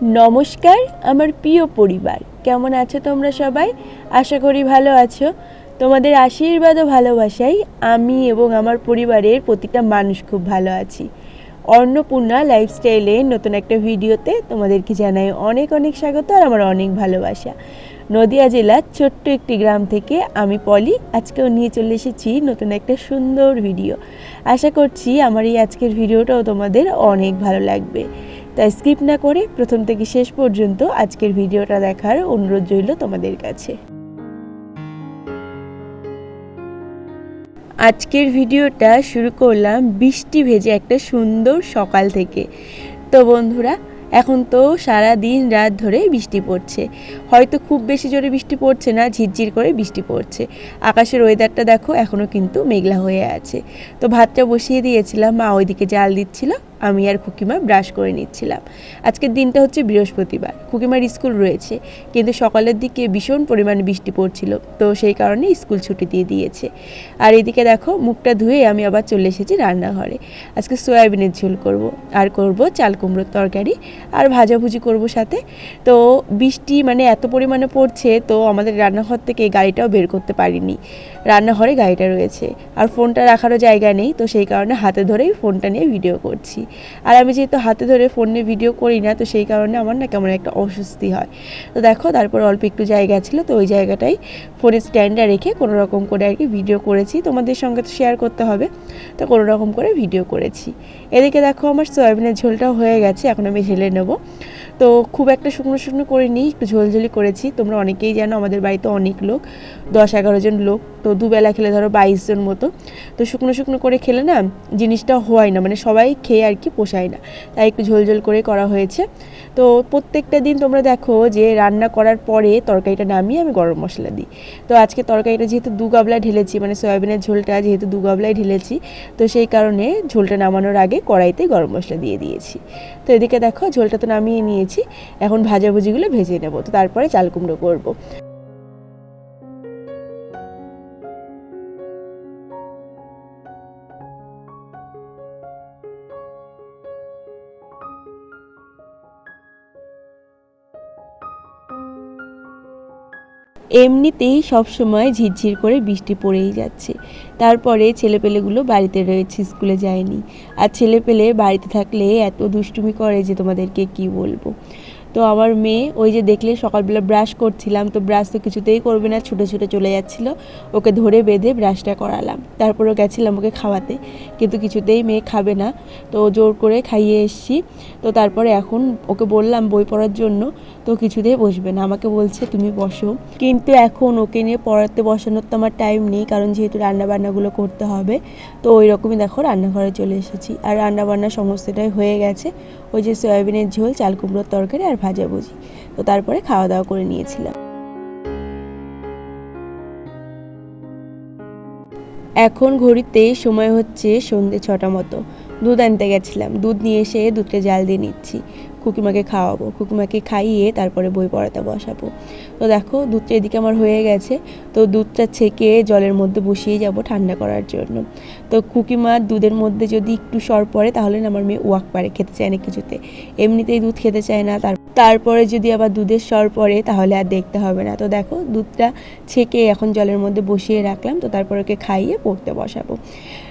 নমস্কার, আমার প্রিয় পরিবার। কেমন আছো তোমরা সবাই? আশা করি ভালো আছো। তোমাদের আশীর্বাদ ও ভালোবাসাই আমি এবং আমার পরিবারের প্রতিটা মানুষ খুব ভালো আছি। অন্নপূর্ণা লাইফস্টাইলে নতুন একটা ভিডিওতে তোমাদেরকে জানাই অনেক অনেক স্বাগত আর আমার অনেক ভালোবাসা। নদিয়া জেলার ছোট্ট একটি গ্রাম থেকে আমি পলি, আজকেও নিয়ে চলে এসেছি নতুন একটা সুন্দর ভিডিও। আশা করছি আমার এই আজকের ভিডিওটাও তোমাদের অনেক ভালো লাগবে। তাই স্কিপ না করে প্রথম থেকে শেষ পর্যন্ত আজকের ভিডিওটা দেখার অনুরোধ রইল তোমাদের কাছে। আজকের ভিডিওটা শুরু করলাম বৃষ্টি ভেজে একটা সুন্দর সকাল থেকে। তো বন্ধুরা, এখন তো সারা দিন রাত ধরে বৃষ্টি পড়ছে। হয়তো খুব বেশি জোরে বৃষ্টি পড়ছে না, ঝিরঝির করে বৃষ্টি পড়ছে। আকাশের ওয়েদারটা দেখো এখনও কিন্তু মেঘলা হয়ে আছে। তো ভাতটা বসিয়ে দিয়েছিলাম, মা ওইদিকে জাল দিচ্ছিল আমি আর খুকিমা ব্রাশ করে নিচ্ছিলাম। আজকের দিনটা হচ্ছে বৃহস্পতিবার। খুকিমার স্কুল রয়েছে, কিন্তু সকালের দিকে ভীষণ পরিমাণে বৃষ্টি পড়ছিল, তো সেই কারণে স্কুল ছুটি দিয়ে দিয়েছে। আর এদিকে দেখো, মুখটা ধুয়ে আমি আবার চলে এসেছি রান্নাঘরে। আজকে সয়াবিনের ঝোল করব, আর করব চাল কুমড়োর তরকারি, আর ভাজাভুজি করব সাথে। তো বৃষ্টি মানে এত পরিমাণে পড়ছে, তো আমাদের রান্নাঘর থেকে গাড়িটাও বের করতে পারিনি। রান্নাঘরে গাড়িটা রয়েছে, আর ফোনটা রাখারও জায়গা নেই, তো সেই কারণে হাতে ধরেই ফোনটা নিয়ে ভিডিও করছি। আর আমি যেহেতু হাতে ধরে ফোনে ভিডিও করি না তো সেই কারণে আমার না কেমন একটা অস্বস্তি হয়। তো দেখো, তারপর অল্প একটু জায়গা ছিল, তো ওই জায়গাটাই ফোনের স্ট্যান্ডে রেখে কোনো রকম করে আর কি ভিডিও করেছি। তোমাদের সঙ্গে তো শেয়ার করতে হবে, তো কোনো রকম করে ভিডিও করেছি। এদিকে দেখো, আমার সয়াবিনের ঝোলটাও হয়ে গেছে, এখন আমি ঢেলে নেব। তো খুব একটা শুকনো শুকনো করিনি, একটু ঝোলঝোলি করেছি। তোমরা অনেকেই জানো, আমাদের বাড়িতে অনেক লোক, দশ এগারো জন লোক, তো দুবেলা খেলে ধরো বাইশ জন মতো। তো শুকনো শুকনো করে খেলে না জিনিসটা হয় না মানে সবাই খেয়ে আর কি পোষায় না তাই একটু ঝোলঝোল করে করা হয়েছে। তো প্রত্যেকটা দিন তোমরা দেখো যে রান্না করার পরে তরকারিটা নামিয়ে আমি গরম মশলা দিই। তো আজকে তরকারিটা যেহেতু দু গাবলায় ঢেলেছি মানে সয়াবিনের ঝোলটা যেহেতু দু গাবলায় ঢেলেছি, তো সেই কারণে ঝোলটা নামানোর আগে কড়াইতে গরম মশলা দিয়ে দিয়েছি। তো এদিকে দেখো ঝোলটা তো নামিয়ে নিয়েছি, এখন ভাজাভুজিগুলো ভেজে নেব। তো তারপরে চাল কুমড়ো করব। এমনিতেই সবসময় ঝিরঝির করে বৃষ্টি পড়েই যাচ্ছে। তারপরে ছেলেপেলেগুলো বাড়িতে রয়েছে, স্কুলে যায়নি। আর ছেলেপেলে বাড়িতে থাকলে এত দুষ্টুমি করে যে তোমাদেরকে কি বলব? তো আমার মেয়ে ওই যে দেখলে সকালবেলা ব্রাশ করছিলাম, তো ব্রাশ তো কিছুতেই করবে না, ছুটে ছুটে চলে যাচ্ছিল। ওকে ধরে বেঁধে ব্রাশটা করালাম। তারপরে গেছিলাম ওকে খাওয়াতে, কিন্তু কিছুতেই মেয়ে খাবে না। তো জোর করে খাইয়ে এসছি। তো তারপরে এখন ওকে বললাম বই পড়ার জন্য, তো কিছুতেই বসবে না। আমাকে বলছে, তুমি বসো। কিন্তু এখন ওকে নিয়ে পড়াতে বসানোর তো আমার টাইম নেই, কারণ যেহেতু রান্নাবান্নাগুলো করতে হবে, তো ওই রকমই দেখো রান্নাঘরে চলে এসেছি। আর রান্নাবান্না সমস্তটাই হয়ে গেছে। ওই যে সয়াবিনের ঝোল, চাল কুমড়োর তরকারি আর ভাজাভুজি তো তারপরে খাওয়া দাওয়া করে নিয়েছিলাম। এখন ঘড়িতে সময় হচ্ছে সন্ধে ছটা মতো। দুধ আনতে গেছিলাম। দুধ নিয়ে এসে দুধটা জাল দিয়ে নিচ্ছি। খুকিমাকে খাওয়াবো। খুকিমাকে খাইয়ে তারপরে বই পড়াতে বসাবো। তো দেখো, দুধটা এদিকে আমার হয়ে গেছে। তো দুধটা ছেঁকে জলের মধ্যে বসিয়ে যাব ঠান্ডা করার জন্য। তো খুকিমার দুধের মধ্যে যদি একটু সর পড়ে, তাহলে আমার মেয়ে ওয়াক পারে খেতে চায় না কিছুতে। এমনিতেই দুধ খেতে চায় না, তার তারপরে যদি আবার দুধের সর পড়ে, তাহলে আর দেখতে হবে না। তো দেখো, দুধটা ছেঁকে এখন জলের মধ্যে বসিয়ে রাখলাম, তো তারপর ওকে খাইয়ে পড়তে বসাবো।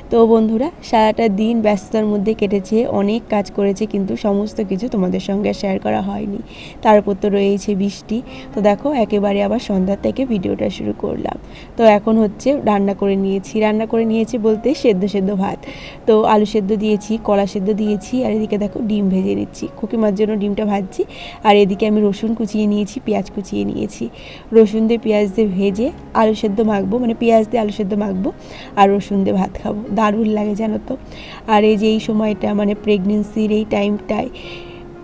তো বন্ধুরা, সারাটা দিন ব্যস্ততার মধ্যে কেটেছে, অনেক কাজ করেছে, কিন্তু সমস্ত কিছু তোমাদের সঙ্গে শেয়ার করা হয়নি। তার উপর তো রয়েছে বৃষ্টি। তো দেখো, একেবারে আবার সন্ধ্যার থেকে ভিডিওটা শুরু করলাম। তো এখন হচ্ছে রান্না করে নিয়েছি। রান্না করে নিয়েছি বলতে সেদ্ধ সেদ্ধ ভাত। তো আলু সেদ্ধ দিয়েছি, কলা সেদ্ধ দিয়েছি, আর এদিকে দেখো ডিম ভেজে নিচ্ছি। খুকিমার জন্য ডিমটা ভাজছি। আর এদিকে আমি রসুন কুচিয়ে নিয়েছি, পেঁয়াজ কুচিয়ে নিয়েছি। রসুন দিয়ে পেঁয়াজ দিয়ে ভেজে আলু সেদ্ধ মাখবো মানে পেঁয়াজ দিয়ে আলু সেদ্ধ মাখবো আর রসুন দিয়ে ভাত খাব। দারুণ লাগে জানো তো। আর এই যে এই সময়টা মানে প্রেগনেন্সির এই টাইমটায়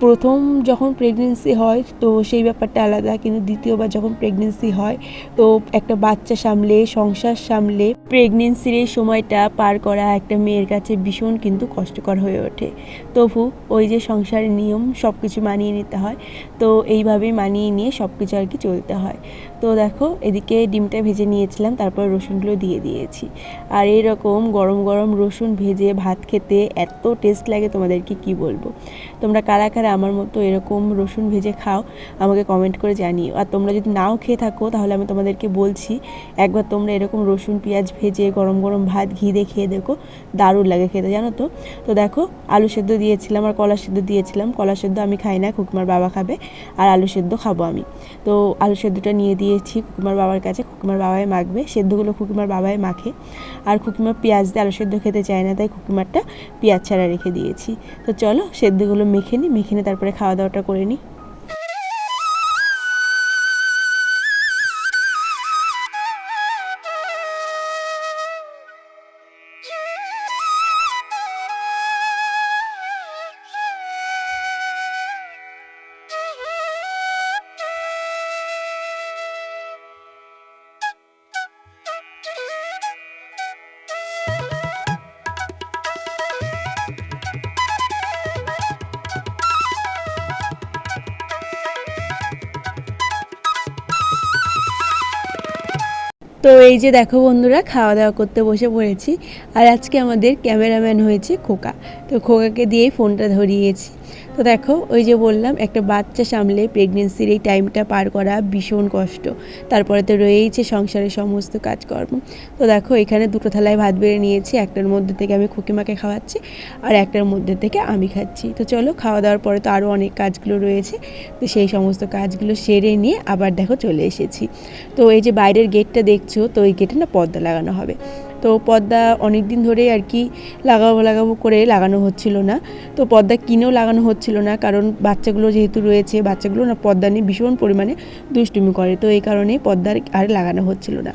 প্রথম যখন প্রেগনেন্সি হয়, তো সেই ব্যাপারটা আলাদা। কিন্তু দ্বিতীয়বার যখন প্রেগনেন্সি হয়, তো একটা বাচ্চা সামলে, সংসার সামলে প্রেগনেন্সির এই সময়টা পার করা একটা মেয়ের কাছে ভীষণ কিন্তু কষ্টকর হয়ে ওঠে। তবু ওই যে সংসারের নিয়ম সব কিছু মানিয়ে নিতে হয়। তো এইভাবেই মানিয়ে নিয়ে সব কিছু আর কি চলতে হয়। তো দেখো, এদিকে ডিমটা ভেজে নিয়েছিলাম, তারপর রসুনগুলো দিয়ে দিয়েছি। আর এরকম গরম গরম রসুন ভেজে ভাত খেতে এত টেস্ট লাগে তোমাদেরকে কি বলব? তোমরা কারা কারা আমার মতো এরকম রসুন ভেজে খাও, আমাকে কমেন্ট করে জানিও। আর তোমরা যদি নাও খেয়ে থাকো, তাহলে আমি তোমাদেরকে বলছি, একবার তোমরা এরকম রসুন, পেঁয়াজ ভেজে, গরম গরম ভাত, ঘি দিয়ে খেয়ে দেখো, দারুণ লাগে খেতে, জানো তো? তো দেখো, আলু সেদ্ধ দিয়েছিলাম আর কলা সেদ্ধ দিয়েছিলাম। কলা সেদ্ধ আমি খাই না, খুকমার বাবা খাবে, আর আলু সেদ্ধ খাব আমি। তো আলু সেদ্ধটা নিয়ে দিয়েছি খুকুমার বাবার কাছে। খুকুমার বাবাই মাখবে। সেদ্ধগুলো খুকুমার বাবাই মাখে। আর খুকুমা পেঁয়াজ দিয়ে আলু সেদ্ধ খেতে চায় না, তাই খুকুমারটা পেঁয়াজ ছাড়া রেখে দিয়েছি। তো চলো সেদ্ধগুলো মেখে নিই, মেখে নিয়ে তারপরে খাওয়া দাওয়াটা করে নিই। তো এই যে দেখো বন্ধুরা খাওয়া দাওয়া করতে বসে পড়েছি। আর আজকে আমাদের ক্যামেরাম্যান হয়েছে খোকা। তো খোকাকে দিয়েই ফোনটা ধরিয়েছি। তো দেখো, ওই যে বললাম, একটা বাচ্চা সামলে প্রেগনেন্সির এই টাইমটা পার করা ভীষণ কষ্ট। তারপরে তো রয়েইছে সংসারের সমস্ত কাজকর্ম। তো দেখো, এখানে দুটো থালায় ভাত বেড়ে নিয়েছি, একটার মধ্যে থেকে আমি খুকিমাকে খাওয়াচ্ছি, আর একটার মধ্যে থেকে আমি খাচ্ছি। তো চলো, খাওয়া দাওয়ার পরে তো আরও অনেক কাজগুলো রয়েছে। তো সেই সমস্ত কাজগুলো সেরে নিয়ে আবার দেখো চলে এসেছি। তো এই যে বাইরের গেটটা দেখছ, তো এই গেটে না পর্দা লাগানো হবে। তো পর্দা অনেক দিন ধরে আর কি লাগাবো লাগাবো করে লাগানো হচ্ছিল না। তো পর্দা কিনেও লাগানো হচ্ছিল না কারণ বাচ্চাগুলো যেহেতু রয়েছে, বাচ্চাগুলো না পর্দা নিয়ে ভীষণ পরিমাণে দুষ্টুমি করে। তো এই কারণে পর্দা আর লাগানো হচ্ছিল না।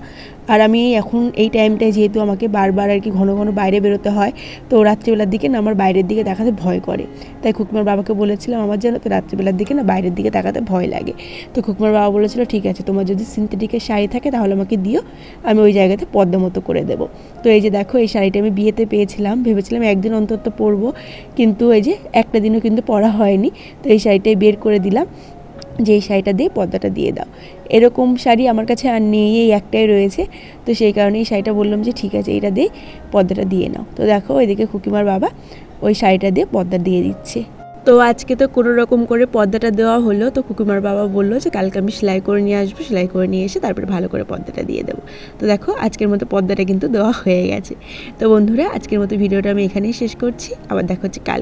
আর আমি এখন এই টাইমটায় যেহেতু আমাকে বারবার আর কি ঘন ঘন বাইরে বেরোতে হয়, তো রাত্রিবেলার দিকে না আমার বাইরের দিকে দেখাতে ভয় করে। তাই খুকমার বাবাকে বলেছিলাম, আমার যেন রাত্রিবেলার দিকে না বাইরের দিকে তাকাতে ভয় লাগে। তো খুকমার বাবা বলেছিল, ঠিক আছে, তোমার যদি সিনথেটিকের শাড়ি থাকে তাহলে আমাকে দিও, আমি ওই জায়গাতে পদ্মা মতো করে দেবো। তো এই যে দেখো, এই শাড়িটা আমি বিয়েতে পেয়েছিলাম, ভেবেছিলাম একদিন অন্তত পরবো, কিন্তু এই যে একটা দিনও কিন্তু পরা হয়নি, তো এই শাড়িটাই বের করে দিলাম। যে এই শাড়িটা দিয়ে পর্দাটা দিয়ে দাও। এরকম শাড়ি আমার কাছে আর নেই, এই একটাই রয়েছে। তো সেই কারণে এই শাড়িটা বললাম যে, ঠিক আছে এটা দিয়ে পর্দাটা দিয়ে নাও। তো দেখো এদিকে খুকিমার বাবা ওই শাড়িটা দিয়ে পর্দা দিয়ে দিচ্ছে। তো আজকে তো কোনো রকম করে পর্দাটা দেওয়া হলো, তো কুকুমার বাবা বলল যে কালকে আমি সেলাই করে নিয়ে আসব, সেলাই করে নিয়ে এসে তারপরে ভালো করে পর্দাটা দিয়ে দেবো। তো দেখো, আজকের মতো পর্দাটা কিন্তু দেওয়া হয়ে গেছে। তো বন্ধুরা, আজকের মতো ভিডিওটা আমি এখানেই শেষ করছি, আবার দেখো হচ্ছে কাল